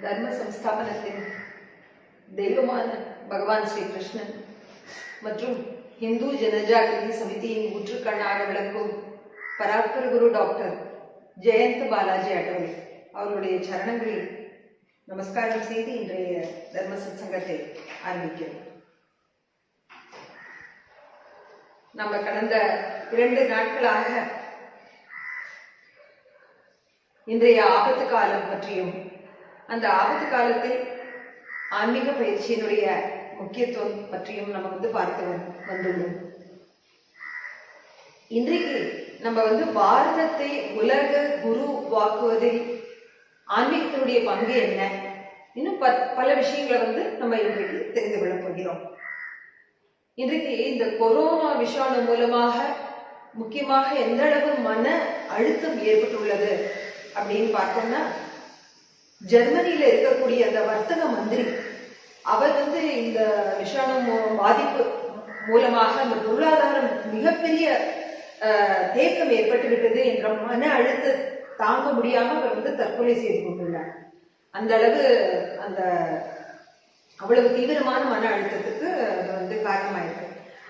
தர்ம சம்ஸ்தாபனத்தின் தெய்வமான பகவான் ஸ்ரீ கிருஷ்ணன் மற்றும் இந்து ஜனஜாகிரதி சமிதியின் ஊற்றுக்கண்ணாக விளக்கும் பராக்கர குரு டாக்டர் ஜெயந்த் பாலாஜி அட்டவணி அவருடைய சரணங்களில் நமஸ்காரம் செய்து இன்றைய தர்ம சத்சங்கத்தை ஆரம்பிக்கிறோம் நம்ம கடந்த இரண்டு நாட்களாக இன்றைய ஆபத்து காலம் பற்றியும் அந்த ஆபத்து காலத்தில் ஆன்மீக பயிற்சியினுடைய முக்கியத்துவம் பற்றியும் நம்ம வந்து பார்த்து வந்துள்ளோம். இன்றைக்கு நம்ம வந்து பாரதத்தை உலக குரு வாக்குவதில் ஆன்மீகத்தினுடைய பங்கு என்ன? இன்னும் பல விஷயங்களை வந்து நம்ம இன்றைக்கு தெரிந்து கொள்ளப் போகிறோம். இன்றைக்கு இந்த கொரோனா விஷாணு மூலமாக முக்கியமாக எந்த அளவு மன அழுத்தம் ஏற்பட்டுள்ளது அப்படின்னு பார்த்தோம்னா ஜெர்மனியில இருக்கக்கூடிய அந்த வர்த்தக மந்திரி அவர் வந்து இந்த விஷாணு மூ- பாதிப்பு மூலமாக அந்த பொருளாதாரம் மிகப்பெரிய தேக்கம் ஏற்பட்டு விட்டது என்ற மன அழுத்த தாங்க முடியாம அவர் வந்து தற்கொலை செய்து கொண்டுள்ளார். அந்த அளவு அந்த அவ்வளவு தீவிரமான மன அழுத்தத்துக்கு அது வந்து காரணமாயிருக்கு.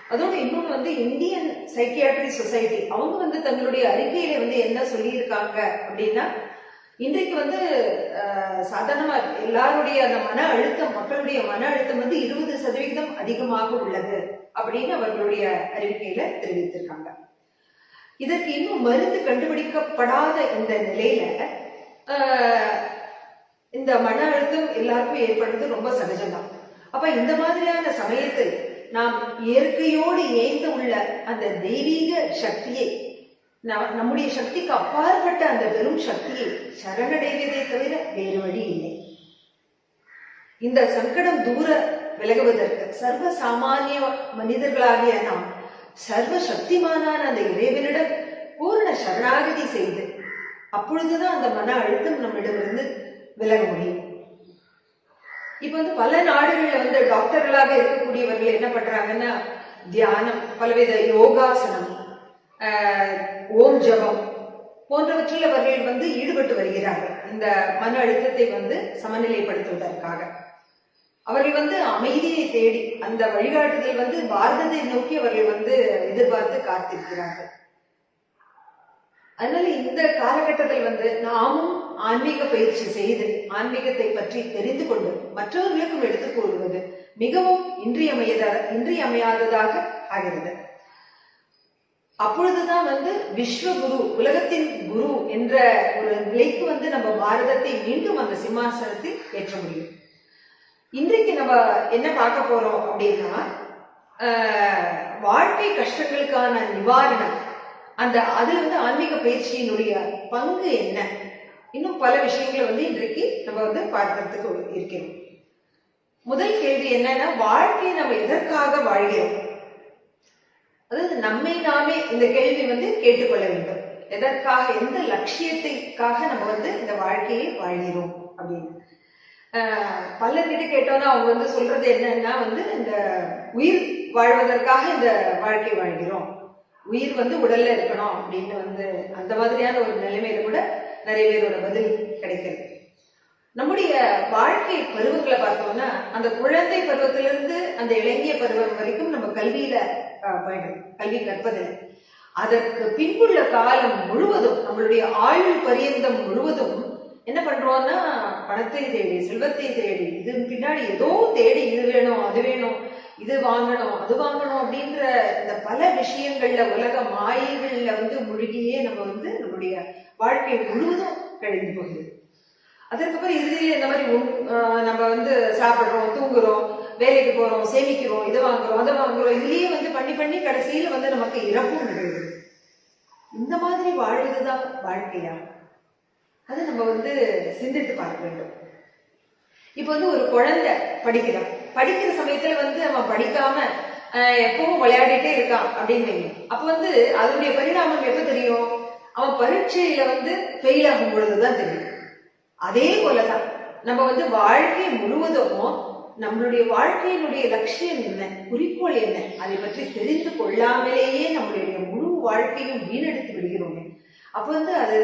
அதோட இன்னொன்று வந்து இந்தியன் சைக்கியாட்ரி சொசைட்டி அவங்க வந்து தங்களுடைய அறிக்கையில வந்து என்ன சொல்லியிருக்காங்க அப்படின்னா இன்றைக்கு வந்து சாதாரணமா எல்லாருடைய அந்த மன அழுத்தம் மக்களுடைய மன அழுத்தம் வந்து இருபது சதவிகிதம் அதிகமாக உள்ளது அப்படின்னு அவர்களுடைய அறிவிக்கையில தெரிவித்திருக்காங்க. இதற்கு இன்னும் மருந்து கண்டுபிடிக்கப்படாத இந்த நிலையில இந்த மன அழுத்தம் எல்லாருக்கும் ஏற்படுறது ரொம்ப சகஜம்தான். அப்ப இந்த மாதிரியான சமயத்தில் நாம் இயற்கையோடு இணைந்து உள்ள அந்த தெய்வீக சக்தியை நம்முடைய சக்திக்கு அப்பாற்பட்ட அந்த பெரும் சக்தியை சரணடைவதே தவிர வேறு வழி இல்லை. இந்த சங்கடம் தூர விலகுவதற்கு சர்வ சாமானிய மனிதர்களாகிய நாம் சர்வ சக்திமானான அந்த இறைவனிடம் பூர்ண சரணாகதி செய்து அப்பொழுதுதான் அந்த மன அழுத்தம் நம்மிடமிருந்து விலக முடியும். இப்ப வந்து பல நாடுகள்ல வந்து டாக்டர்களாக இருக்கக்கூடியவர்கள் என்ன பண்றாங்கன்னா தியானம் பலவித யோகாசனம் ஓம் ஜபம் போன்றவற்றில் அவர்கள் வந்து ஈடுபட்டு வருகிறார்கள். இந்த மன அழுத்தத்தை வந்து சமநிலைப்படுத்துவதற்காக. அவர்கள் வந்து அமைதியை தேடி அந்த வழிகாட்டுதல் வந்து பாரதத்தை நோக்கி அவர்கள் வந்து எதிர்பார்த்து காத்திருக்கிறார்கள். அதனால இந்த காலகட்டத்தில் வந்து நாமும் ஆன்மீக பயிற்சி செய்து ஆன்மீகத்தை பற்றி தெரிந்து கொண்டு மற்றவர்களுக்கும் எடுத்துக் கூறுவது மிகவும் இன்றியமையத இன்றியமையாததாக ஆகிறது. அப்பொழுதுதான் வந்து விஸ்வகுரு உலகத்தின் குரு என்ற ஒரு நிலைக்கு வந்து நம்ம பாரதத்தை மீண்டும் அந்த சிம்மாசனத்தில் ஏற்ற முடியும். இன்றைக்கு நம்ம என்ன பார்க்க போறோம் அப்படின்னா வாழ்க்கை கஷ்டங்களுக்கான நிவாரணம். அந்த அது வந்து ஆன்மீக பயிற்சியினுடைய பங்கு என்ன? இன்னும் பல விஷயங்களை வந்து இன்றைக்கு நம்ம வந்து பார்க்கறதுக்கு இருக்கிறோம். முதல் கேள்வி என்னன்னா வாழ்க்கையை நம்ம எதற்காக வாழ்கிறோம்? அதாவது நம்மை நாமே இந்த கேள்வி வந்து கேட்டுக்கொள்ள வேண்டும். எதற்காக எந்த லட்சியத்தைக்காக நம்ம வந்து இந்த வாழ்க்கையை வாழ்கிறோம் அப்படின்னு. பலர்கிட்ட கேட்டோம்னா அவங்க வந்து சொல்றது என்னன்னா வந்து இந்த உயிர் வாழ்வதற்காக இந்த வாழ்க்கை வாழ்கிறோம். உயிர் வந்து உடல்ல இருக்கணும் அப்படின்னு வந்து அந்த மாதிரியான ஒரு நிலைமையில கூட நிறைய பேரோட பதில் கிடைக்கிறது. நம்முடைய வாழ்க்கை பருவங்களை பார்த்தோம்னா அந்த குழந்தை பருவத்திலிருந்து அந்த இளைஞ பருவம் வரைக்கும் நம்ம கல்வியில பயணம் கல்வி கற்பது. அதற்கு பின்புள்ள காலம் முழுவதும் நம்மளுடைய ஆயுள் பரியந்தம் முழுவதும் என்ன பண்றோம்னா பணத்தை தேடி செல்வத்தை தேடி இது பின்னாடி ஏதோ தேடி இது வேணும் அது வேணும் இது வாங்கணும் அது வாங்கணும் அப்படின்ற இந்த பல விஷயங்கள்ல உலக மாயைகள்ல வந்து முழுகியே நம்ம வந்து நம்மளுடைய வாழ்க்கை முழுவதும் கழிந்து போகுது. அதற்கப்புறம் இறுதியில் இந்த மாதிரி நம்ம வந்து சாப்பிடுறோம் தூங்குறோம் வேலைக்கு போறோம் சேமிக்கிறோம் இதை வாங்குறோம் அதை வாங்குறோம் இதுலயே வந்து பண்ணி பண்ணி கடைசியில வந்து நமக்கு இறப்பும் நிகழ்வு இந்த மாதிரி வாழ்வதுதான் வாழ்க்கையா? அது நம்ம வந்து சிந்தித்து பார்க்க வேண்டும். இப்போ வந்து ஒரு குழந்தை படிக்கிறான் படிக்கிற சமயத்துல வந்து அவன் படிக்காம எப்பவும் விளையாடிட்டே இருக்கான் அப்படின்னு அப்ப வந்து அதனுடைய பரிணாமம் எப்ப தெரியும்? அவன் பரீட்சையில வந்து ஃபெயில் ஆகும் பொழுதுதான் தெரியும். அதே போலதான் நம்ம வந்து வாழ்க்கை முழுவதும் நம்மளுடைய வாழ்க்கையினுடைய லட்சியம் என்ன குறிக்கோள் என்ன அதை பற்றி தெரிந்து கொள்ளாமலேயே நம்மளுடைய முழு வாழ்க்கையும் வீணடித்து விடுகிறோமே. அப்ப வந்து அது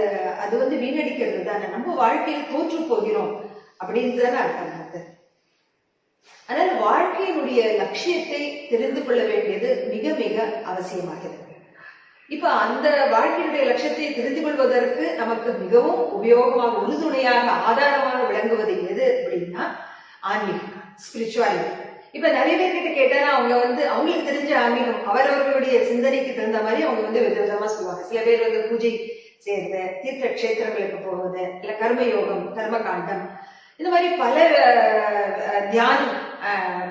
அது வந்து வீணடிக்கிறது தானே நம்ம வாழ்க்கையில் தோற்று போகிறோம் அப்படின்னு தானே அர்த்தம் அது அதனால வாழ்க்கையினுடைய லட்சியத்தை தெரிந்து கொள்ள வேண்டியது மிக மிக அவசியமாகிறது. இப்ப அந்த வாழ்க்கையினுடைய லட்சியத்தை தெரிந்து கொள்வதற்கு நமக்கு மிகவும் உபயோகமாக உறுதுணையாக ஆதாரமாக விளங்குவது எது அப்படின்னா ஆன்மீகம் ஸ்பிரிச்சுவாலிட்டி இப்ப நிறைய பேர்கிட்ட கேட்டாலும் அவங்க வந்து அவங்களுக்கு தெரிஞ்ச ஆன்மீகம் அவரவர்களுடைய சிந்தனைக்கு தகுந்த மாதிரி அவங்க வந்து வித விதமா சொல்லுவாங்க. சில பேர் வந்து பூஜை செய்யறது தீர்த்த கஷேத்திரங்களுக்கு போவது இல்ல கர்மயோகம் கர்மகாண்டம். இந்த மாதிரி பல தியானம்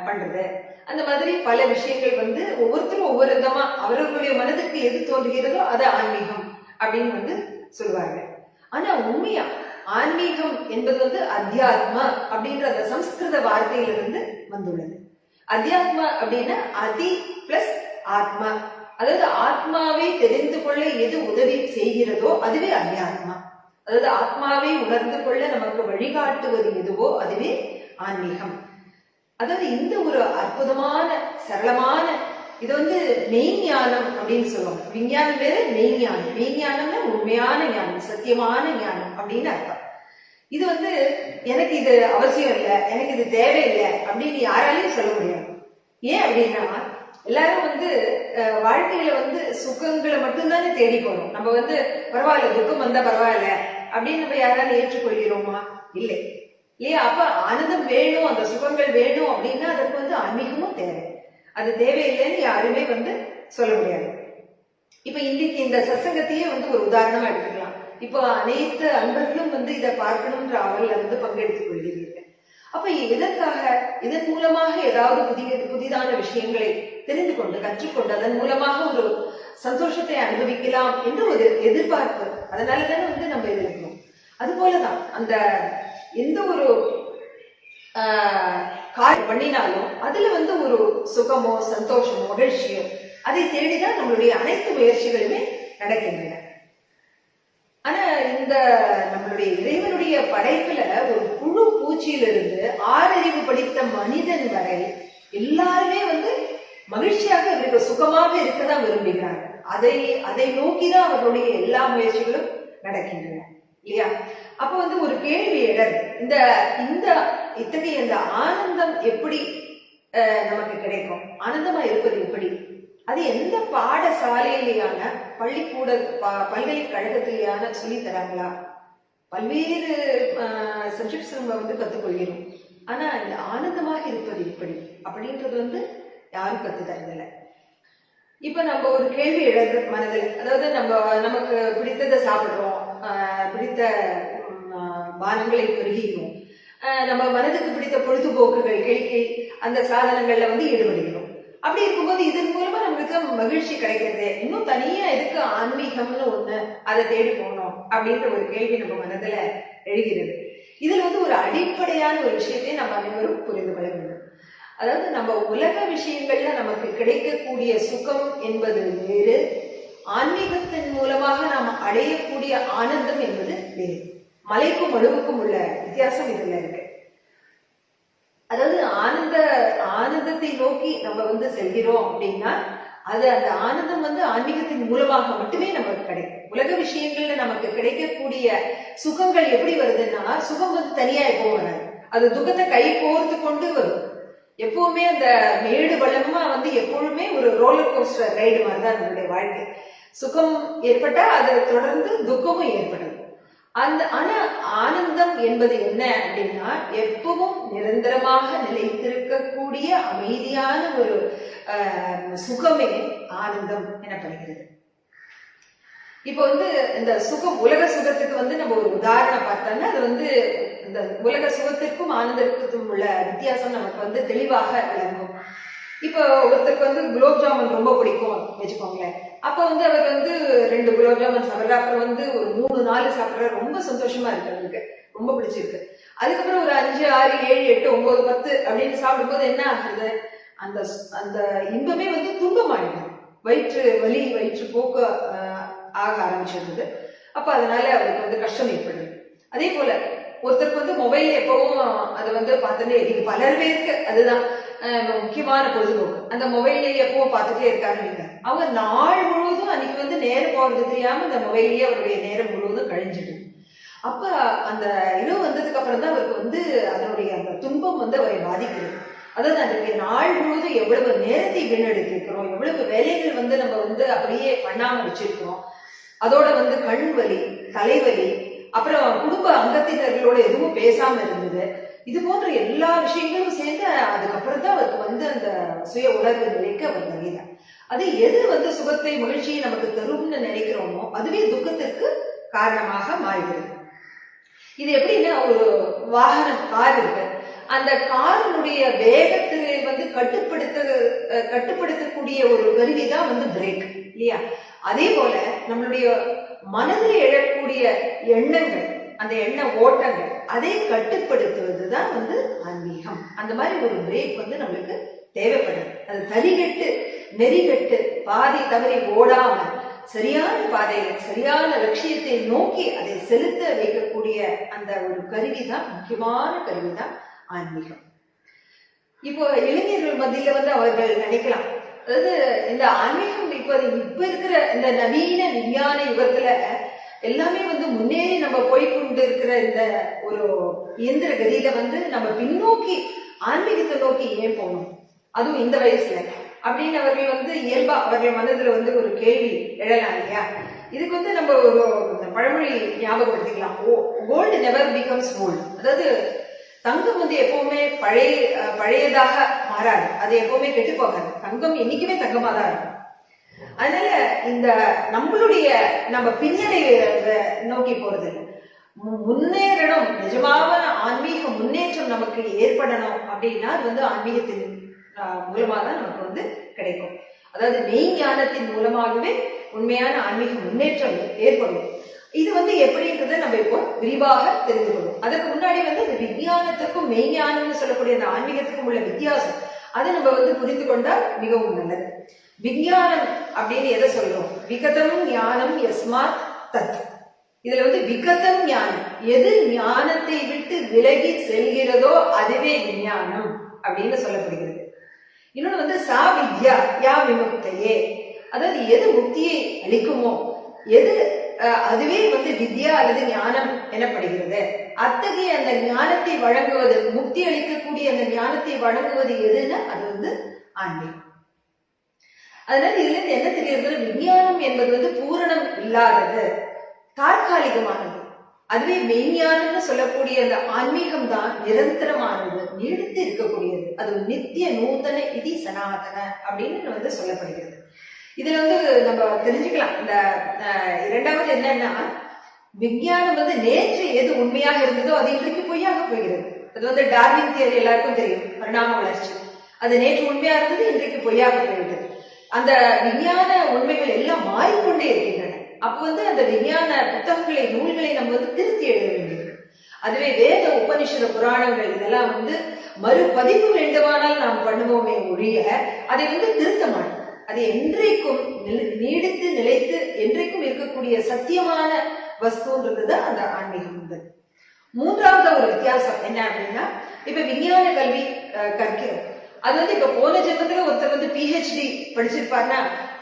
பண்றது. அந்த மாதிரி பல விஷயங்கள் வந்து ஒவ்வொருத்தரும் ஒவ்வொரு விதமா அவர்களுடைய மனதுக்கு எது தோன்றுகிறதோ அது ஆன்மீகம் அப்படின்னு வந்து சொல்லுவாங்க. ஆனா உண்மையா ஆன்மீகம் என்பது வந்து அத்தியாத்மா அப்படின்ற அந்த சம்ஸ்கிருத வார்த்தையிலிருந்து வந்துள்ளது. அத்தியாத்மா அப்படின்னா அதி பிளஸ் ஆத்மா. அதாவது ஆத்மாவை தெரிந்து கொள்ள எது உதவி செய்கிறதோ அதுவே அத்தியாத்மா. அதாவது ஆத்மாவை உணர்ந்து கொள்ள நமக்கு வழிகாட்டுவது எதுவோ அதுவே ஆன்மீகம். அதாவது இந்த ஒரு அற்புதமான சரளமான இது வந்து மெய்ஞானம் அப்படின்னு சொல்லுவோம் விஞ்ஞானம் வேற மெய்ஞானம் மெய்ஞானம்னா உண்மையான ஞானம் சத்தியமான ஞானம் அப்படின்னு அர்த்தம். இது வந்து எனக்கு இது அவசியம் இல்லை எனக்கு இது தேவையில்லை அப்படின்னு யாராலையும் சொல்ல முடியாது. ஏன் அப்படின்னா எல்லாரும் வந்து வாழ்க்கையில வந்து சுகங்களை மட்டும்தானே தேடி போறோம். நம்ம வந்து பரவாயில்ல துக்கம் வந்தா பரவாயில்ல அப்படின்னு நம்ம யாராலும் ஏற்றுக்கொள்கிறோமா? இல்லை. இல்லையா அப்ப ஆனந்தம் வேணும் அந்த சுகங்கள் வேணும் அப்படின்னா அதுக்கு வந்து ஆன்மீகமும் தேவை. அது தேவையில்லைன்னு யாருமே வந்து சொல்ல முடியாது. இப்ப இன்னைக்கு இந்த சத்சங்கத்தையே வந்து ஒரு உதாரணமா எடுத்துக்கலாம். இப்போ அனைத்து அன்பர்களும் வந்து இதை பார்க்கணும்ன்ற ஆவல்ல வந்து பங்கெடுத்துக் கொள்கிறீர்கள். அப்ப இதற்காக இதன் மூலமாக ஏதாவது புதிய புதிதான விஷயங்களை தெரிந்து கொண்டு கற்றுக்கொண்டு அதன் மூலமாக ஒரு சந்தோஷத்தை அனுபவிக்கலாம் என்று ஒரு எதிர்பார்ப்பு அதனாலதானே வந்து நம்ம இது இருக்கோம் அது போலதான் அந்த எந்த ஒரு பண்ணினாலும் அதுல வந்து ஒரு சுகமோ சந்தோஷமோ மகிழ்ச்சியோ அதை தேடிதான் நம்மளுடைய அனைத்து முயற்சிகளுமே நடக்கின்றன. ஆனா இந்த நம்மளுடைய இறைவனுடைய படைப்புல ஒரு புழு பூச்சியிலிருந்து ஆறறிவு படித்த மனிதன் வரை எல்லாருமே வந்து மகிழ்ச்சியாக இருக்க சுகமாக இருக்கதான் விரும்புகிறாங்க. அதை அதை நோக்கிதான் அவர்களுடைய எல்லா முயற்சிகளும் நடக்கின்றன. இல்லையா? அப்ப வந்து ஒரு கேள்வி இடர் இந்த இந்த இத்தகைய இந்த ஆனந்தம் எப்படி நமக்கு கிடைக்கும்? ஆனந்தமா இருப்பது எப்படி? அது எந்த பாடசாலையிலேயான பள்ளிக்கூட பல்கலைக்கழகத்திலேயான சொல்லி தராங்களா? பல்வேறு சப்ஜெக்ட்ஸ் நம்ம வந்து கத்துக்கொள்கிறோம். ஆனா இந்த ஆனந்தமாக இருப்பது எப்படி? அப்படின்றது வந்து யாரும் கத்து தரதில்லை. இப்ப நம்ம ஒரு கேள்வி எழுது மனதில் அதாவது நம்ம நமக்கு பிடித்ததை சாப்பிடுறோம் பிடித்த பானங்களை பெருகிக்கிறோம் ஆஹ் நம்ம மனதுக்கு பிடித்த பொழுதுபோக்குகள் கேள்வி அந்த சாதனங்கள்ல வந்து ஈடுபடுகிறோம். அப்படி இருக்கும்போது இதன் மூலமா நமக்கு மகிழ்ச்சி கிடைக்கிறது. இன்னும் தனியா எதுக்கு ஆன்மீகம்னு ஒண்ணு அதை தேடி போகணும் அப்படின்ற ஒரு கேள்வி நம்ம மனதுல எழுகிறது. இதுல வந்து ஒரு அடிப்படையான ஒரு விஷயத்தை நம்ம அனைவரும் புரிந்து கொள்ள வேண்டும். அதாவது நம்ம உலக விஷயங்கள்ல நமக்கு கிடைக்கக்கூடிய சுகம் என்பது வேறு. ஆன்மீகத்தின் மூலமாக நாம் அடையக்கூடிய ஆனந்தம் என்பது வேறு. மலைக்கும் மழுவுக்கும் உள்ள வித்தியாசம் இதுல இருக்கு. அதாவது ஆனந்த ஆனந்தத்தை நோக்கி நம்ம வந்து செல்கிறோம் அப்படின்னா அது அந்த ஆனந்தம் வந்து ஆன்மீகத்தின் மூலமாக மட்டுமே நமக்கு கிடைக்கும். உலக விஷயங்கள்ல நமக்கு கிடைக்கக்கூடிய சுகங்கள் எப்படி வருதுன்னா சுகம் வந்து தனியா எப்போ வராது. அது துக்கத்தை கை கோர்த்து கொண்டு வரும். எப்பவுமே அந்த மேடு பள்ளமா வந்து எப்பொழுதுமே ஒரு ரோலர் கோஸ்டர் ரைடு மாதிரி தான் நம்மளுடைய வாழ்க்கை. சுகம் ஏற்பட்டா அது தொடர்ந்து துக்கமும் ஏற்படும். அந்த ஆனா ஆனந்தம் என்பது என்ன அப்படின்னா எப்பவும் நிரந்தரமாக நிலைத்திருக்கக்கூடிய அமைதியான ஒரு ஆஹ், சுகமே ஆனந்தம் எனப்படுகிறது. இப்போ வந்து இந்த சுகம் உலக சுகத்துக்கு வந்து நம்ம ஒரு உதாரணம் பார்த்தோம்னா அது வந்து இந்த உலக சுகத்திற்கும் ஆனந்தத்திற்கும் உள்ள வித்தியாசம் நமக்கு வந்து தெளிவாக விளங்கும். இப்போ ஒருத்தருக்கு வந்து குலோப் ஜாமுன் ரொம்ப பிடிக்கும் வச்சுக்கோங்களேன். அப்ப வந்து அவர் வந்து ரெண்டு குலோப் ஜாமுன் சாப்பிட்ற அப்புறம் வந்து ஒரு மூணு நாலு சாப்பிட்ற ரொம்ப சந்தோஷமா இருக்கு அவருக்கு. ரொம்ப பிடிச்சிருக்கு. அதுக்கப்புறம் ஒரு அஞ்சு ஆறு ஏழு எட்டு ஒன்பது பத்து அப்படின்னு சாப்பிடும்போது என்ன ஆகுது? அந்த அந்த இன்பமே வந்து துன்பமாயிடும் வயிற்று வலி வயிற்று போக்கு ஆக ஆரம்பிச்சிருந்தது. அப்ப அதனால அவருக்கு வந்து கஷ்டம் ஏற்படுது. அதே போல ஒருத்தருக்கு வந்து மொபைல் எப்பவும் அதை வந்து பார்த்துட்டே இது பலர் பேருக்கு அதுதான் முக்கியமான பொழுதுபோக்கு. அந்த மொபைல்ல எப்பவும் பார்த்துட்டே இருக்காரு நீங்க அவங்க நாள் முழுவதும் அன்னைக்கு வந்து நேரம் போறது தெரியாம இந்த மொபைல்லயே அவருடைய நேரம் முழுவதும் கழிஞ்சிடும் அப்ப அந்த இரவு வந்ததுக்கு அப்புறம் தான் அவருக்கு வந்து அதனுடைய அந்த துன்பம் வந்து அவரை பாதிக்கிறது அதாவது அன்றைக்கு நாள் முழுவதும் எவ்வளவு நேரத்தை வீணடித்திருக்கிறோம் எவ்வளவு வேலைகள் வந்து நம்ம வந்து அப்படியே பண்ணாம வச்சிருக்கிறோம். அதோட வந்து கண் வலி தலைவலி அப்புறம் குடும்ப அங்கத்தினர்களோட எதுவும் பேசாம இருந்தது. இது போன்ற எல்லா விஷயங்களும் சேர்ந்து அதுக்கப்புறம் தான் அவருக்கு வந்து அந்த சுய உணர்வு நிலைக்கு அவர் வருகிறார். அது எது வந்து சுகத்தை மகிழ்ச்சியை நமக்கு தரும்னு நினைக்கிறோமோ அதுவே துக்கத்திற்கு காரணமாக மாறுகிறது இது எப்படின்னா ஒரு வாகனம் கார் இருக்கு. அந்த காரினுடைய வேகத்தை வந்து கட்டுப்படுத்த கட்டுப்படுத்தக்கூடிய ஒரு கருவி தான் வந்து பிரேக் இல்லையா? அதே போல நம்மளுடைய மனதில் எழக்கூடிய எண்ணங்கள் அந்த எண்ண ஓட்டங்கள் அதை கட்டுப்படுத்துவது தான் வந்து ஆன்மீகம். அந்த மாதிரி ஒரு பிரேக் வந்து நம்மளுக்கு தேவைப்படுது. அது தலிகட்டு நெறிகட்டு பாதி தவறி ஓடாம சரியான பாதையில சரியான லட்சியத்தை நோக்கி அதை செலுத்த வைக்கக்கூடிய அந்த ஒரு கருவி தான் முக்கியமான கருவி தான் ஆன்மீகம். இப்போ இளைஞர்கள் மத்தியில வந்து அவர்கள் நினைக்கலாம் அதாவது இந்த ஆன்மீகம் இப்போ இப்ப இருக்கிற இந்த நவீன விஞ்ஞான யுகத்துல எல்லாமே வந்து முன்னேறி நம்ம போய் கொண்டு இருக்கிற இந்த ஒரு இயந்திர கதியில வந்து நம்ம பின்னோக்கி ஆன்மீகத்தை நோக்கி ஏன் போகணும்? அதுவும் இந்த வயசுல. அப்படின்னு அவர்கள் வந்து இயல்பா அவர்கள் மனதுல வந்து ஒரு கேள்வி எழலாம் இல்லையா? இதுக்கு வந்து நம்ம ஒரு பழமொழி ஞாபகப்படுத்திக்கலாம். கோல்டு நெவர் பிகம்ஸ் ஓல்டு அதாவது தங்கம் வந்து எப்பவுமே பழைய பழையதாக மாறாது. அது எப்பவுமே கெட்டு போகாது தங்கம் என்னைக்குமே தங்கமா தான் இருக்கும். அதனால இந்த நம்மளுடைய நம்ம பின்னடை நோக்கி போறது மு- முன்னேறணும். நிஜமாக ஆன்மீக முன்னேற்றம் நமக்கு ஏற்படணும் அப்படின்னா அது வந்து ஆன்மீகத்தின் மூலமாக தான் நமக்கு வந்து கிடைக்கும். அதாவது மெய் ஞானத்தின் மூலமாகவே உண்மையான ஆன்மீக முன்னேற்றம் ஏற்படும். இது வந்து எப்படின்றத நம்ம இப்போ விரிவாக தெரிந்து கொள்வோம். அதற்கு முன்னாடி வந்து இந்த விஞ்ஞானத்துக்கும் மெய்ஞானம்னு சொல்லக்கூடிய அந்த ஆன்மீகத்துக்கும் உள்ள வித்தியாசம் அதை நம்ம வந்து புரிந்து கொண்டால் மிகவும் நல்லது. விஞ்ஞானம் அப்படின்னு எதை சொல்றோம்? விகதம் ஞானம் எஸ்மாத் தத். இதுல வந்து விகதம் ஞானம். எது ஞானத்தை விட்டு விலகி செல்கிறதோ அதுவே விஞ்ஞானம் அப்படின்னு சொல்லப்படுகிறது. இன்னொன்று வந்து சா வித்யா யா விமுக்தையே. அதாவது எது முக்தியை அளிக்குமோ எது அஹ், அதுவே வந்து வித்யா அல்லது ஞானம் எனப்படுகிறது. அத்தகைய அந்த ஞானத்தை வழங்குவது முக்தி அளிக்கக்கூடிய அந்த ஞானத்தை வழங்குவது எதுன்னா அது வந்து ஆன்மீகம். அதனால இதுல இருந்து என்ன தெரியுது விஞ்ஞானம் என்பது வந்து பூரணம் இல்லாதது தற்காலிகமானது. அதுவே மெய்ஞானம்னு சொல்லக்கூடிய அந்த ஆன்மீகம் தான் நிரந்தரமானது நீடித்து இருக்கக்கூடியது. அது நித்திய நூதன இதி சனாதன அப்படின்னு வந்து சொல்லப்படுகிறது. இதுல வந்து நம்ம தெரிஞ்சுக்கலாம். இந்த இரண்டாவது என்னன்னா விஞ்ஞானம் வந்து நேற்று எது உண்மையாக இருந்ததோ அது இன்றைக்கு பொய்யாக போகிறது. அது வந்து டார்வின் தியரி எல்லாருக்கும் தெரியும். பரிணாம வளர்ச்சி. அது நேற்று உண்மையா இருந்தது இன்றைக்கு பொய்யாக போய்விட்டது அந்த விஞ்ஞான உண்மைகள் எல்லாம் மாறிக்கொண்டே இருக்கு. அப்போ வந்து அந்த விஞ்ஞான புத்தகங்களை நூல்களை நம்ம வந்து திருத்தி எழுத வேண்டியது. அதுவே வேத உபனிஷத புராணங்கள் இதெல்லாம் வந்து மறுபதிப்பு வேண்டுமானால் நாம் பண்ணுவோமே ஒழிய அதை வந்து திருத்த மாட்டோம். அது என்றைக்கும் நீடித்து நிலைத்து என்றைக்கும் இருக்கக்கூடிய சத்தியமான வஸ்துன்றது தான் அந்த ஆன்மீகம் மூன்றாவது ஒரு வித்தியாசம் என்ன அப்படின்னா இப்ப விஞ்ஞான கல்வி கற்கிறோம். அது வந்து இப்ப போன ஜென்மத்துல ஒருத்தர் வந்து பிஹெச்டி படிச்சிருப்பாருன்னா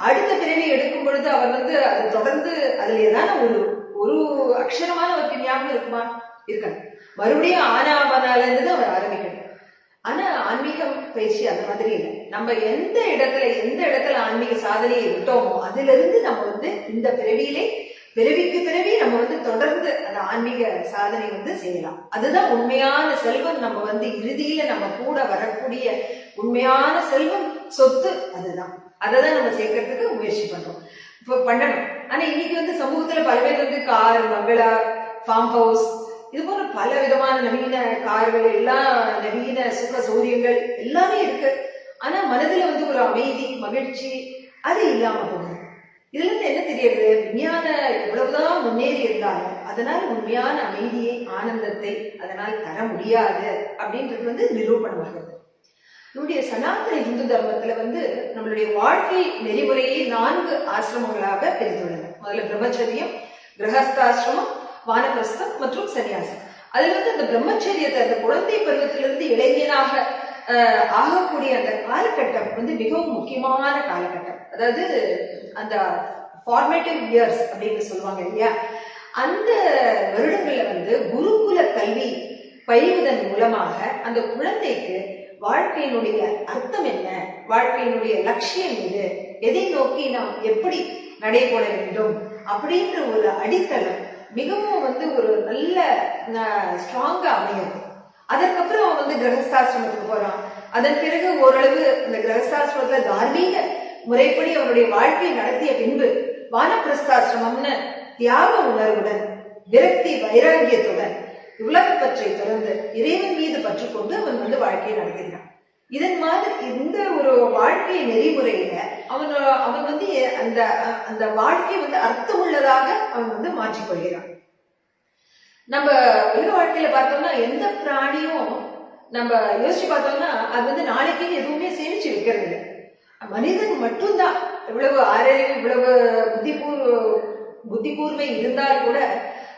அடுத்த பிறவி எடுக்கும் பொழுது அவர் வந்து அது தொடர்ந்து அதுல ஏதாவது ஒரு ஒரு அக்ஷரமான ஒரு ஞாபகம் இருக்குமா? இருக்காது மறுபடியும் ஆனாவனால இருந்து அவர் ஆரம்பிக்கணும். ஆனா ஆன்மீகம் பயிற்சி அந்த மாதிரி இல்லை. நம்ம எந்த இடத்துல எந்த இடத்துல ஆன்மீக சாதனையை விட்டோமோ அதுல இருந்து நம்ம வந்து இந்த பிறவியிலே பிறவிக்கு பிறவி நம்ம வந்து தொடர்ந்து அந்த ஆன்மீக சாதனை வந்து செய்யலாம். அதுதான் உண்மையான செல்வம். நம்ம வந்து இறுதியில நம்ம கூட வரக்கூடிய உண்மையான செல்வம் சொத்து அதுதான். அதை தான் நம்ம சேர்க்கறதுக்கு முயற்சி பண்றோம். இப்போ பண்ணணும். ஆனா இன்னைக்கு வந்து சமூகத்துல பல பேர் வந்து கார் பங்களா ஃபார்ம் ஹவுஸ் இது போன்ற பல விதமான நவீன கார்கள் எல்லாம் நவீன சுக சௌரியங்கள் எல்லாமே இருக்கு. ஆனா மனதுல வந்து ஒரு அமைதி மகிழ்ச்சி அது இல்லாம போகுது. இதுல இருந்து என்ன தெரியுது? விஞ்ஞான எவ்வளவுதான் முன்னேறி இருந்தாலும் அதனால் உண்மையான அமைதியை ஆனந்தத்தை அதனால் தர முடியாது அப்படின்றது வந்து நிரூபணமாகிறது நம்முடைய சனாதன இந்து தர்மத்துல வந்து நம்மளுடைய வாழ்க்கை நெறிமுறையை நான்கு ஆசிரமங்களாக பிரித்துள்ளன முதல்ல பிரம்மச்சரியம் கிரகஸ்தாசிரமம் வானப்பிரஸ்தம் மற்றும் சன்னியாசம். அதுல வந்து அந்த பிரம்மச்சரியத்தை அந்த குழந்தை பருவத்திலிருந்து இளைஞனாக ஆகக்கூடிய அந்த காலகட்டம் வந்து மிகவும் முக்கியமான காலகட்டம். அதாவது அந்த ஃபார்மேட்டிவ் இயர்ஸ் அப்படின்னு சொல்லுவாங்க இல்லையா? அந்த வருடங்கள்ல வந்து குருகுல கல்வி பயில்வதன் மூலமாக அந்த குழந்தைக்கு வாழ்க்கையினுடைய அர்த்தம் என்ன? வாழ்க்கையினுடைய லட்சியம் எது எதை நோக்கி நாம் எப்படி நடைபோட வேண்டும் அப்படின்ற ஒரு அடித்தளம் மிகவும் வந்து ஒரு நல்ல ஸ்ட்ராங்கா அமையும் அதற்கப்புறம் அவன் வந்து கிரகஸ்தாசிரமத்துக்கு போறான். அதன் பிறகு ஓரளவு இந்த கிரகஸ்தாசிரமத்துல தார்மீக முறைப்படி அவனுடைய வாழ்க்கையை நடத்திய பின்பு வானப்பிரஸ்தாசிரமம்னு தியாக உணர்வுடன் விரக்தி வைராகியத்துடன் உலக பற்றை திறந்து இறைவன் மீது பற்று கொண்டு அவன் வந்து வாழ்க்கையை நடத்தினான் இதன் மாதிரி இந்த ஒரு வாழ்க்கை நெறிமுறையில அவன் அவன் வந்து அந்த அந்த வாழ்க்கை வந்து அர்த்தம் உள்ளதாக அவன் வந்து மாற்றிக்கொள்கிறான் நம்ம உலக வாழ்க்கையில பார்த்தோம்னா எந்த பிராணியும் நம்ம யோசிச்சு பார்த்தோம்னா அது வந்து நாளைக்கு எதுவுமே சேமிச்சு வைக்கிறது இல்லை. மனிதன் மட்டும்தான். இவ்வளவு ஆரோக்கியம் இவ்வளவு புத்திபூர்வ புத்தி கூர்மை இருந்தால் கூட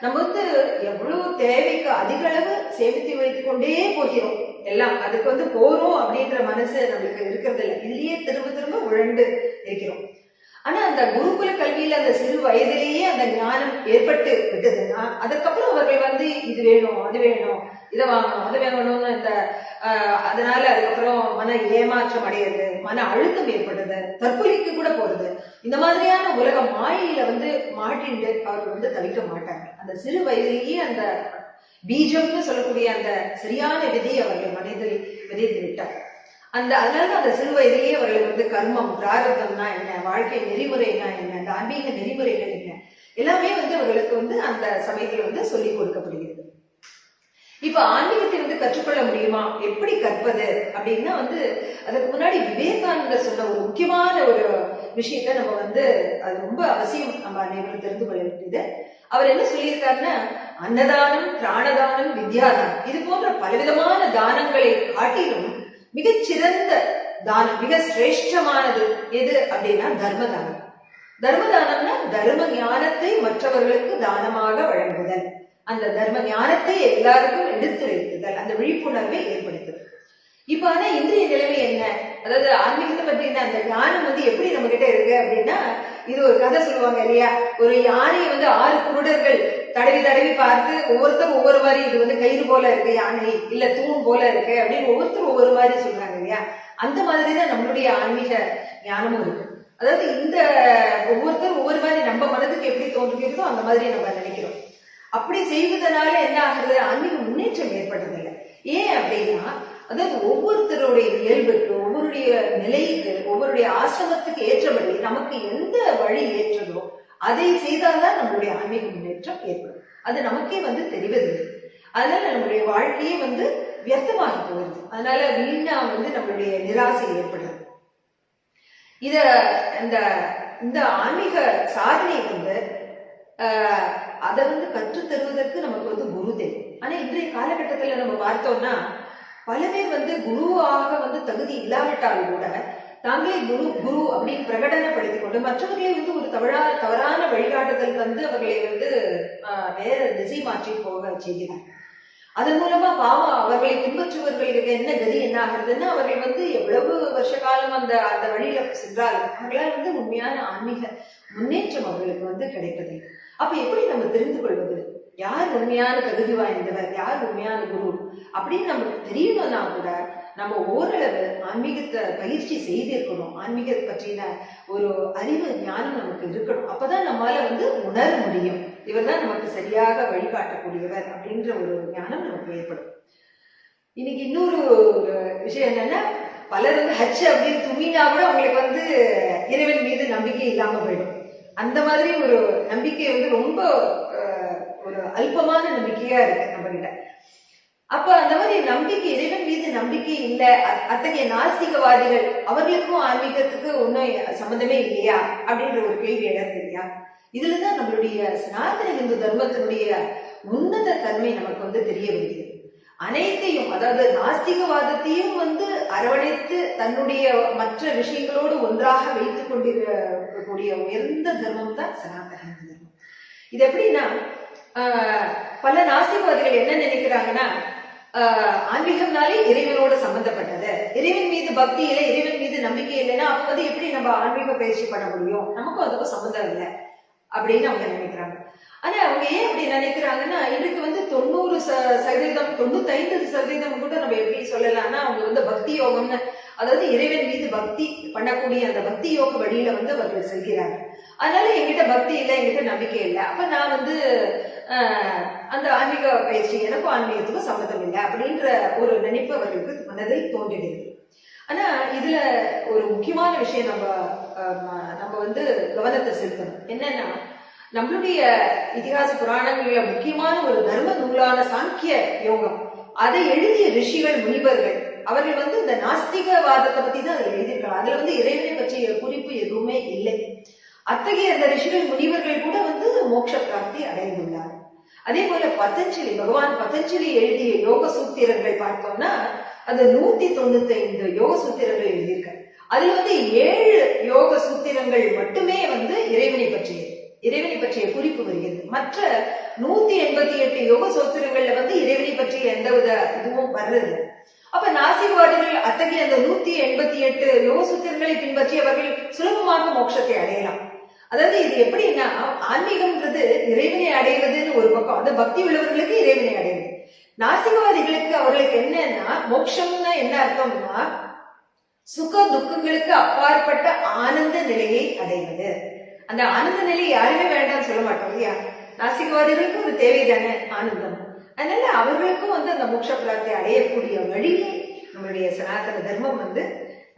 நம்ம வந்து எவ்வளவு தேவைக்கு அதிக அளவு சேமித்து வைத்துக் கொண்டே போகிறோம். எல்லாம் அதுக்கு வந்து போறோம் அப்படின்ற மனசு நம்மளுக்கு இருக்கிறது இல்லை இல்லையே திரும்ப திரும்ப உழண்டு இருக்கிறோம். ஆனா அந்த குருகுல கல்வியில அந்த சிறு வயதிலேயே அந்த ஞானம் ஏற்பட்டு விட்டதுன்னா அதுக்கப்புறம் அவர்கள் வந்து இது வேணும் அது வேணும் இதை வாங்கணும் அது வேணும்னு இந்த ஆஹ், அதனால அதுக்கப்புறம் மன ஏமாற்றம் அடையிறது மன அழுத்தம் ஏற்படுறது தற்கொலைக்கு கூட போறது. இந்த மாதிரியான உலக மாயில வந்து மாட்டிண்டு அவர்கள் வந்து தவிக்க மாட்டார் அந்த சிறு வயதிலேயே அந்த பீஜம்னு சொல்லக்கூடிய அந்த சரியான விதையை அவர்கள் மனதில் விதைத்து விட்டார். அந்த அதனால அந்த சிறு வயதிலேயே அவர்களுக்கு வந்து கர்மம் பிராரதம்னா என்ன வாழ்க்கை நெறிமுறைனா என்ன அந்த ஆன்மீக நெறிமுறைகள் என்ன எல்லாமே வந்து அவர்களுக்கு வந்து அந்த சமயத்தில் வந்து சொல்லிக் கொடுக்கப்படுகிறது. இப்ப ஆன்மீகத்தை வந்து கற்றுக்கொள்ள முடியுமா? எப்படி கற்பது அப்படின்னா வந்து அதுக்கு முன்னாடி விவேகானந்தர் சொன்ன ஒரு முக்கியமான ஒரு விஷயத்த நம்ம வந்து அது ரொம்ப அவசியம் நம்ம அனைவரும் தெரிந்து கொள்ள வேண்டியது. அவர் என்ன சொல்லியிருக்காருன்னா அன்னதானம் பிராணதானம் வித்யாதானம் இது போன்ற பலவிதமான தானங்களை காட்டிலும் மிகச்சிறந்த தானம் மிக சிரேஷ்டமானது எது அப்படின்னா தர்மதானம். தர்மதானம்னா தர்ம ஞானத்தை மற்றவர்களுக்கு தானமாக வழங்குதல். அந்த தர்ம ஞானத்தை எல்லாருக்கும் எடுத்துரைத்துதல் அந்த விழிப்புணர்வை ஏற்படுத்துதல். இப்ப ஆனா இன்றைய நிலைமை என்ன? அதாவது ஆன்மீகத்தை பற்றின அந்த ஞானம் வந்து எப்படி நம்ம கிட்ட இருக்கு அப்படின்னா இது ஒரு கதை சொல்லுவாங்க இல்லையா? ஒரு யானையை வந்து ஆறு குருடர்கள் தடவி தடவி பார்த்து ஒவ்வொருத்தரும் ஒவ்வொரு மாதிரி இது வந்து கயிறு போல இருக்கு யானை இல்ல தூண் போல இருக்கு அப்படின்னு ஒவ்வொருத்தரும் ஒவ்வொரு மாதிரி சொல்றாங்க இல்லையா? அந்த மாதிரி தான் நம்மளுடைய ஆன்மீக ஞானமும் இருக்கு. அதாவது இந்த ஒவ்வொருத்தரும் ஒவ்வொரு மாதிரி நம்ம மனதுக்கு எப்படி தோன்றுகிறதோ அந்த மாதிரி நம்ம நினைக்கிறோம். அப்படி செய்வதனால என்ன ஆகுது ஆன்மீக முன்னேற்றம் ஏற்படுறதில்லை. ஏன் அப்படின்னா அதாவது ஒவ்வொருத்தருடைய இயல்புக்கு ஒவ்வொருடைய நிலைக்கு ஒவ்வொருடைய ஆசிரமத்துக்கு ஏற்றபடி நமக்கு எந்த வழி ஏற்றதோ அதை செய்தால்தான் நம்மளுடைய ஆன்மீக முன்னேற்றம் ஏற்படும். அது நமக்கே வந்து தெரிவதில்லை. அதனால நம்மளுடைய வாழ்க்கையே வந்து வியர்த்தமாகி போகுது அதனால வீணா வந்து நம்மளுடைய நிராசை ஏற்படுது இத இந்த இந்த ஆன்மீக சாதனை வந்து ஆஹ், அதை வந்து கற்றுத் தருவதற்கு நமக்கு வந்து குரு தேவை. ஆனா இன்றைய காலகட்டத்துல நம்ம பார்த்தோம்னா பல பேர் வந்து குருவாக வந்து தகுதி இல்லாவிட்டாலும் கூட தாங்களே குரு குரு அப்படின்னு பிரகடனப்படுத்திக் கொண்டு மற்றவர்களை வந்து ஒரு தவறா தவறான வழிகாட்டுதல் வந்து அவர்களை வந்து ஆஹ், வேற திசை மாற்றி போக செய்கிறார் அதன் மூலமா பாவம் அவர்களை பின்பற்றுபவர்களுக்கு என்ன கதி என்ன ஆகுறதுன்னா அவர்கள் வந்து எவ்வளவு வருஷ காலம் அந்த அந்த வழியில சென்றாலும் அவர்களால் வந்து உண்மையான ஆன்மீக முன்னேற்றம் அவர்களுக்கு வந்து கிடைப்பதில்லை. அப்ப எப்படி நம்ம தெரிந்து கொள்வது? யார் உண்மையான தகுதி வாய்ந்தவர்? யார் உண்மையான குரு? அப்படின்னு நமக்கு தெரியணும்னா கூட நம்ம ஓரளவு ஆன்மீகத்தை பயிற்சி செய்திருக்கணும். ஆன்மீக பற்றின ஒரு அறிவு ஞானம் நமக்கு இருக்கணும். அப்பதான் நம்மால வந்து உணர முடியும். இவர்தான் நமக்கு சரியாக வழிகாட்டக்கூடியவர் அப்படின்ற ஒரு ஞானம் நமக்கு ஏற்படும். இன்னைக்கு இன்னொரு விஷயம் என்னன்னா பலர் வந்து ஹச் அப்படின்னு துமினா கூட அவங்களுக்கு வந்து இறைவன் மீது நம்பிக்கை இல்லாம போயிடும். அந்த மாதிரி ஒரு நம்பிக்கை வந்து ரொம்ப அஹ், ஒரு அல்பமான நம்பிக்கையா இருக்கு நம்ம கிட்ட அப்ப அந்த மாதிரி நம்பிக்கை இறைவன் மீது நம்பிக்கை இல்ல. அத்தகைய நாஸ்திகவாதிகள் அவர்களுக்கும் ஆன்மீகத்துக்கு ஒன்றும் சம்மந்தமே இல்லையா? அப்படின்ற ஒரு கேள்வி எழுது இல்லையா? இதுலதான் நம்மளுடைய சனாதன இந்து தர்மத்தினுடைய உன்னத தன்மை நமக்கு வந்து தெரிய வருகிறது. அனைத்தையும் அதாவது நாஸ்திகவாதத்தையும் வந்து அரவணைத்து தன்னுடைய மற்ற விஷயங்களோடு ஒன்றாக வைத்துக் கொண்டிருக்கக்கூடிய உயர்ந்த தர்மம் தான் சனாதன தர்மம். இது எப்படின்னா பல நாஸ்திகவாதிகள் என்ன நினைக்கிறாங்கன்னா ஆன்மீகம்னாலே இறைவனோட சம்பந்தப்பட்டது. இறைவன் மீது பக்தி இல்லை இறைவன் மீது நம்பிக்கை இல்லைன்னா அப்ப வந்து எப்படி நம்ம ஆன்மீக பயிற்சி பண்ண முடியும்? நமக்கும் அதுக்கும் சம்மந்தம் இல்லை அப்படின்னு அவங்க நினைக்கிறாங்க. ஆனா அவங்க ஏன் அப்படி நினைக்கிறாங்கன்னா இன்றைக்கு வந்து தொண்ணூறு ச- சதவீதம் தொண்ணூத்தைந்து சதவீதம் கூட நம்ம எப்படி சொல்லலாம்னா அவங்க வந்து பக்தி யோகம்னு அதாவது இறைவன் மீது பக்தி பண்ணக்கூடிய அந்த பக்தி யோக வழியில வந்து அவர்கள் செல்கிறாங்க அதனால என்கிட்ட பக்தி இல்லை எங்கிட்ட நம்பிக்கை இல்லை. அப்ப நான் வந்து ஆஹ், அந்த ஆன்மீக பயிற்சி எனக்கும் ஆன்மீகத்துக்கும் சம்மந்தம் இல்லை அப்படின்ற ஒரு நினைப்பு அவர்களுக்கு மனதில் தோன்றுகிறது ஆனா இதுல ஒரு முக்கியமான விஷயம் நம்ம நம்ம வந்து கவனத்தை செலுத்தணும். என்னன்னா நம்மளுடைய இதிகாச புராணங்கள்ல முக்கியமான ஒரு தர்ம நூலான சாங்கிய யோகம் அதை எழுதிய ரிஷிகள் முனிவர்கள் அவர்கள் வந்து இந்த நாஸ்திகவாதத்தை பத்தி தான் அதுல எழுதியிருக்காங்க. அதுல வந்து இறைவனை பற்றிய குறிப்பு எதுவுமே இல்லை. அத்தகைய அந்த ரிஷிகள் முனிவர்கள் கூட வந்து மோட்ச பிராப்தி அடைந்துள்ளார் அதே போல பதஞ்சலி பகவான் பதஞ்சலி எழுதிய யோக சூத்திரங்கள் பார்த்தோம்னா அந்த நூத்தி தொண்ணூத்தி ஐந்து யோக சூத்திரங்கள் எழுதியிருக்காரு. அதுல வந்து ஏழு யோக சூத்திரங்கள் மட்டுமே வந்து இறைவனை பற்றியது இறைவனை பற்றிய குறிப்பு வருகிறது. மற்ற நூத்தி எண்பத்தி எட்டு யோக சூத்திரங்கள்ல வந்து இறைவனை பற்றிய எந்தவித இதுவும் வர்றது அப்ப நாசிவாதிகள் அத்தகைய அந்த நூத்தி எண்பத்தி எட்டு யோக சூத்திரங்களை பின்பற்றி அவர்கள் சுலபமாக மோட்சத்தை அடையலாம். அதாவது இது எப்படின்னா ஆன்மீகம்ன்றது இறைவனை அடைவதுன்னு ஒரு பக்கம். அது பக்தி உள்ளவர்களுக்கு இறைவனை அடைவது நாசிகவாதிகளுக்கு அவர்களுக்கு என்னன்னா மோட்சம்னா என்ன அர்த்தம்னா சுக துக்கங்களுக்கு அப்பாற்பட்ட ஆனந்த நிலையை அடைவது. அந்த ஆனந்த நிலை யாருமே வேண்டாம்னு சொல்ல மாட்டோம் இல்லையா? நாசிகவாதிகளுக்கும் அது தேவைதானே? ஆனந்தம். அதனால அவர்களுக்கும் வந்து அந்த மோட்ச பிராப்தி அடையக்கூடிய வழியை நம்மளுடைய சனாதன தர்மம் வந்து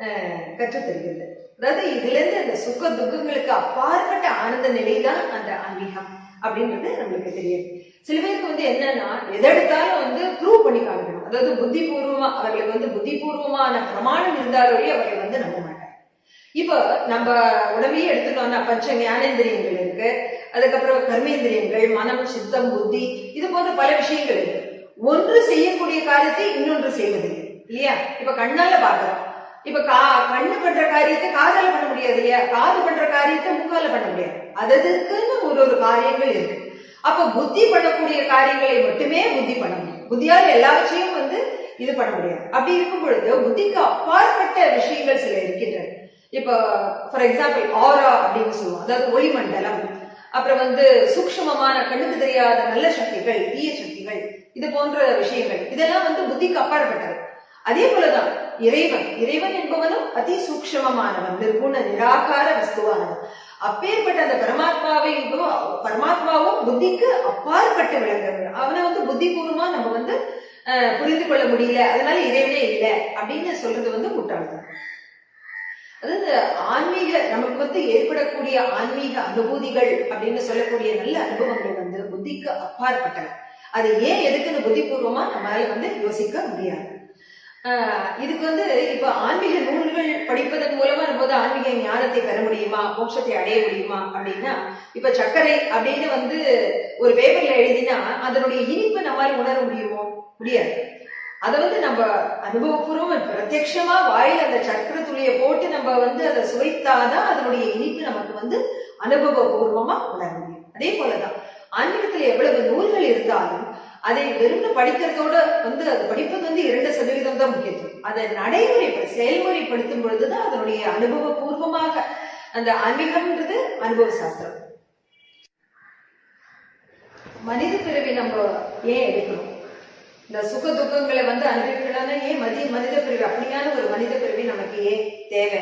அஹ், கற்றுத் தருகிறது அதாவது இதுல இருந்து அந்த சுக துக்கங்களுக்கு அப்பாற்பட்ட ஆனந்த நிலை தான் அந்த ஆன்மீகம் அப்படின்றது நம்மளுக்கு தெரியுது சில பேருக்கு வந்து என்னன்னா எதெடுத்தாலும் வந்து ப்ரூவ் பண்ணி காமிக்கணும் அதாவது புத்திபூர்வமா அவர்களுக்கு வந்து புத்திபூர்வமான பிரமாணம் இருந்தாலே அவர்கள் வந்து நம்ப மாட்டாங்க. இப்போ நம்ம உடம்பையே எடுத்துட்டோம்னா பஞ்ச ஞானேந்திரியங்கள் இருக்கு. அதுக்கப்புறம் கர்மேந்திரியங்கள் மனம் சித்தம் புத்தி இது போன்ற பல விஷயங்கள் இருக்கு. ஒன்று செய்யக்கூடிய காரியத்தை இன்னொன்று செய்வதில்லை. இல்லையா? இப்ப கண்ணால பாக்குறோம் இப்ப கா கண்ணு பண்ற காரியத்தை காதால பண்ண முடியாது இல்லையா? காது பண்ற காரியத்தை மூக்கால பண்ண முடியாது. அதுக்குன்னு ஒரு ஒரு காரியங்கள் இருக்கு. அப்ப புத்தி பண்ணக்கூடிய காரியங்களை மட்டுமே புத்தி பண்ண முடியும். புத்தியால் எல்லாவற்றையும் வந்து இது பண்ண முடியாது. அப்படி இருக்கும் பொழுது புத்திக்கு அப்பாற்பட்ட விஷயங்கள் சில இருக்கின்றன. இப்போ ஃபார் எக்ஸாம்பிள் ஆரா அப்படின்னு சொல்லுவோம். அதாவது ஒளிமண்டலம் அப்புறம் வந்து சூக்ஷ்மமான கண்ணுக்கு தெரியாத நல்ல சக்திகள் தீய சக்திகள் இது போன்ற விஷயங்கள். இதெல்லாம் வந்து புத்திக்கு அப்பாற்பட்டது அதே போலதான் இறைவன். இறைவன் என்பவனும் அதி சூக்ஷமமானவன் நிர்குண நிராகார வஸ்துவானவன். அப்பேற்பட்ட அந்த பரமாத்மாவை பரமாத்மாவும் புத்திக்கு அப்பாற்பட்டு விளங்குறவன். அவனை வந்து புத்திபூர்வமா நம்ம வந்து புரிந்து கொள்ள முடியல. அதனால இறைவனே இல்லை அப்படின்னு சொல்றது வந்து முட்டாள்தான் அதாவது ஆன்மீக நமக்கு வந்து ஏற்படக்கூடிய ஆன்மீக அனுபூதிகள் அப்படின்னு சொல்லக்கூடிய நல்ல அனுபவங்கள் வந்து புத்திக்கு அப்பாற்பட்டன அதை ஏன் எதுக்குன்னு புத்திபூர்வமா நம்மளால வந்து யோசிக்க முடியாது. இதுக்கு வந்து இப்ப ஆன்மீக நூல்கள் படிப்பதன் மூலமா நம்ம வந்து ஆன்மீக ஞானத்தை பெற முடியுமா? மோட்சத்தை அடைய முடியுமா? அப்படின்னா இப்ப சர்க்கரை அப்படின்னு வந்து ஒரு பேப்பர்ல எழுதினா அதனுடைய இனிப்பை நம்மால் உணர முடியுமோ? முடியாது. அதை வந்து நம்ம அனுபவபூர்வம் பிரத்யட்சமா வாயில அந்த சக்கர துளியை போட்டு நம்ம வந்து அதை சுவைத்தாதான் அதனுடைய இனிப்பு நமக்கு வந்து அனுபவபூர்வமா உணர முடியும். அதே போலதான் ஆன்மீகத்துல எவ்வளவு நூல்கள் இருந்தாலும் அதை வெறும் படிக்கிறதோட வந்து அது படிப்பது வந்து இரண்டு சதவீதம் தான் முக்கியத்துவம். அதை நடைமுறை செயல்முறைப்படுத்தும் பொழுதுதான் அதனுடைய அனுபவபூர்வமாக அந்த ஆன்மீகம்ன்றது அனுபவ சாஸ்திரம் மனித பிறவி நம்ம ஏன் எடுக்கணும் இந்த சுக துக்கங்களை வந்து அனுபவிக்கலாம்னா ஏன் மதி மனித பிறவி அப்படியான ஒரு மனித பிறவி நமக்கு ஏன் தேவை?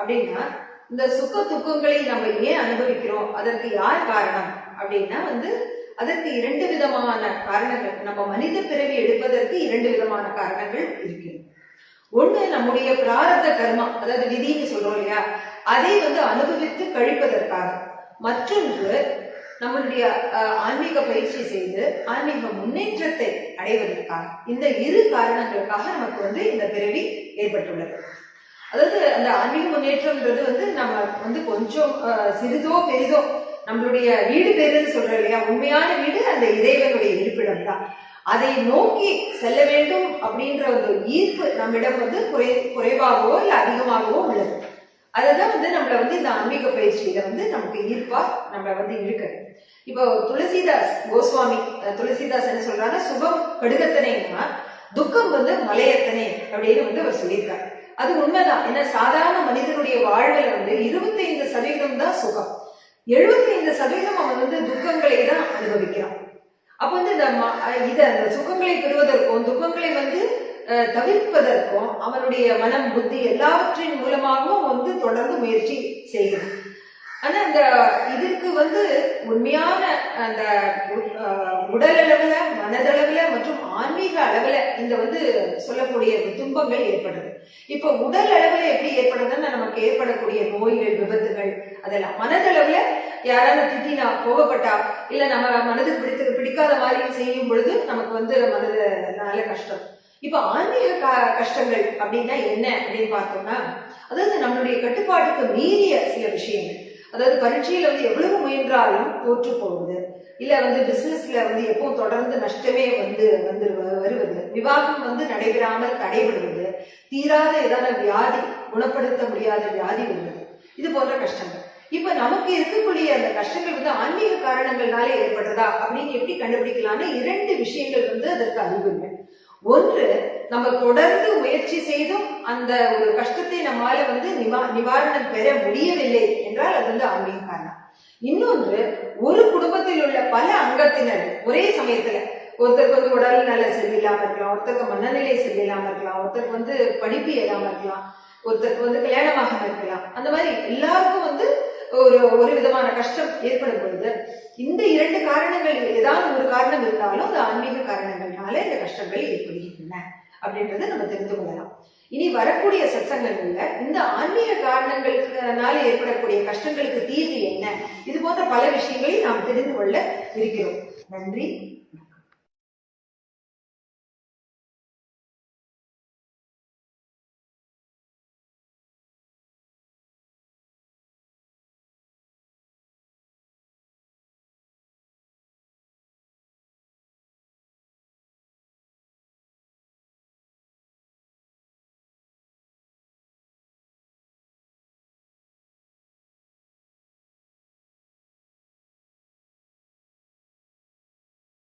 அப்படின்னா இந்த சுக துக்கங்களை நம்ம ஏன் அனுபவிக்கிறோம்? அதற்கு யார் காரணம்? அப்படின்னா வந்து அதற்கு இரண்டு விதமான காரணங்கள். நம்ம மனித பிறவி எடுப்பதற்கு இரண்டு விதமான காரணங்கள் இருக்கு. ஒண்ணு நம்முடைய பிராரப்த கர்மா அதாவது விதின்னு சொல்றோம் இல்லையா? அதை வந்து அனுபவித்து கழிப்பதற்காக. மற்றொன்று நம்மளுடைய அஹ், ஆன்மீக பயிற்சி செய்து ஆன்மீக முன்னேற்றத்தை அடைவதற்காக. இந்த இரு காரணங்களுக்காக நமக்கு வந்து இந்த பிறவி ஏற்பட்டுள்ளது. அதாவது அந்த ஆன்மீக முன்னேற்றம்ன்றது வந்து நம்ம வந்து கொஞ்சம் சிறிதோ பெரிதோ நம்மளுடைய வீடு பேருன்னு சொல்றோம் இல்லையா? உண்மையான வீடு அந்த இறைவனுடைய இருப்பிடம் தான். அதை நோக்கி செல்ல வேண்டும் அப்படின்ற ஒரு ஈர்ப்பு நம்மிடம் வந்து குறை குறைவாகவோ இல்லை அதிகமாகவோ உள்ளது. அதுதான் வந்து நம்மளை வந்து இந்த ஆன்மீக பயிற்சியில வந்து நமக்கு ஈர்ப்பா நம்மளை வந்து இழுக்குது. இப்போ துளசிதாஸ் கோஸ்வாமி துளசிதாஸ் என்ன சொல்றாங்க சுகம் கடுகத்தனைன்னா துக்கம் வந்து மலையத்தனை அப்படின்னு வந்து அவர் சொல்லியிருக்காரு. அது உண்மைதான். ஏன்னா சாதாரண மனிதனுடைய வாழ்வில் வந்து இருபத்தைந்து சதவீதம் தான் சுகம். எழுபத்தி ஐந்து சதவீதம் அவன் வந்து துக்கங்களை தான் அனுபவிக்கிறான். அப்ப வந்து இந்த இத அந்த சுகங்களை பெறுவதற்கும் துக்கங்களை வந்து அஹ், தவிர்ப்பதற்கும் அவனுடைய மனம் புத்தி எல்லாவற்றின் மூலமாகவும் வந்து தொடர்ந்து முயற்சி செய்கிறான். ஆனா அந்த இதுக்கு வந்து உண்மையான அந்த உடல் அளவுல மனதளவுல மற்றும் ஆன்மீக அளவுல இந்த வந்து சொல்லக்கூடிய துன்பங்கள் ஏற்படுது. இப்ப உடல் அளவுல எப்படி ஏற்படுதுன்னா நமக்கு ஏற்படக்கூடிய நோய்கள் விபத்துகள் அதெல்லாம். மனதளவுல யாராவது திட்டினா கோபப்பட்டா இல்ல நம்ம மனதுக்கு பிடித்து பிடிக்காத மாதிரி செய்யும் பொழுது நமக்கு வந்து மனதுனால கஷ்டம். இப்ப ஆன்மீக க- கஷ்டங்கள் அப்படின்னா என்ன அப்படின்னு பார்த்தோம்னா அதாவது நம்மளுடைய கட்டுப்பாட்டுக்கு மீறிய சில விஷயங்கள். அதாவது பரீட்சையில வந்து எவ்வளவு முயன்றாலும் தோற்று போவது. இல்ல வந்து பிசினஸ்ல வந்து எப்போ தொடர்ந்து நஷ்டமே வந்து வந்து வருவது. விவாகம் வந்து நடைபெறாமல் தடைபடுவது. தீராத ஏதான வியாதி குணப்படுத்த முடியாத வியாதி வருவது. இது போன்ற கஷ்டங்கள். இப்ப நமக்கு இருக்கக்கூடிய அந்த கஷ்டங்கள் வந்து ஆன்மீக காரணங்கள்னால ஏற்படுறதா அப்படின்னு எப்படி கண்டுபிடிக்கலாம்னா இரண்டு விஷயங்கள் வந்து அதற்கு அறிவு ஒன்று நம்ம தொடர்ந்து முயற்சி செய்தும் அந்த ஒரு கஷ்டத்தை நம்மால வந்து நிவா நிவாரணம் பெற முடியவில்லை என்றால் அது வந்து ஆன்மீக காரணம். இன்னொன்று ஒரு குடும்பத்தில் உள்ள பல அங்கத்தினர் ஒரே சமயத்துல ஒருத்தருக்கு வந்து உடல் நல்ல சரியில்லாம இருக்கலாம் ஒருத்தருக்கு மனநிலை சரியில்லாம இருக்கலாம் ஒருத்தருக்கு வந்து படிப்பு இல்லாம இருக்கலாம் ஒருத்தருக்கு வந்து கல்யாணமாக இருக்கலாம். அந்த மாதிரி எல்லாருக்கும் வந்து ஒரு ஒரு விதமான கஷ்டம் ஏற்படும் பொழுது இந்த இரண்டு காரணங்கள் ஏதாவது ஒரு காரணம் இருந்தாலும் அது ஆன்மீக காரணங்கள் காரணங்கள்னால இந்த கஷ்டங்கள் ஏற்படுகின்றன அப்படின்றத நம்ம தெரிந்து கொள்ளலாம். இனி வரக்கூடிய சத்சங்கங்கள்ல இந்த ஆன்மீக காரணங்களுக்குனால ஏற்படக்கூடிய கஷ்டங்களுக்கு தீர்வு என்ன? இது போன்ற பல விஷயங்களை நாம் தெரிந்து கொள்ள இருக்கிறோம். நன்றி.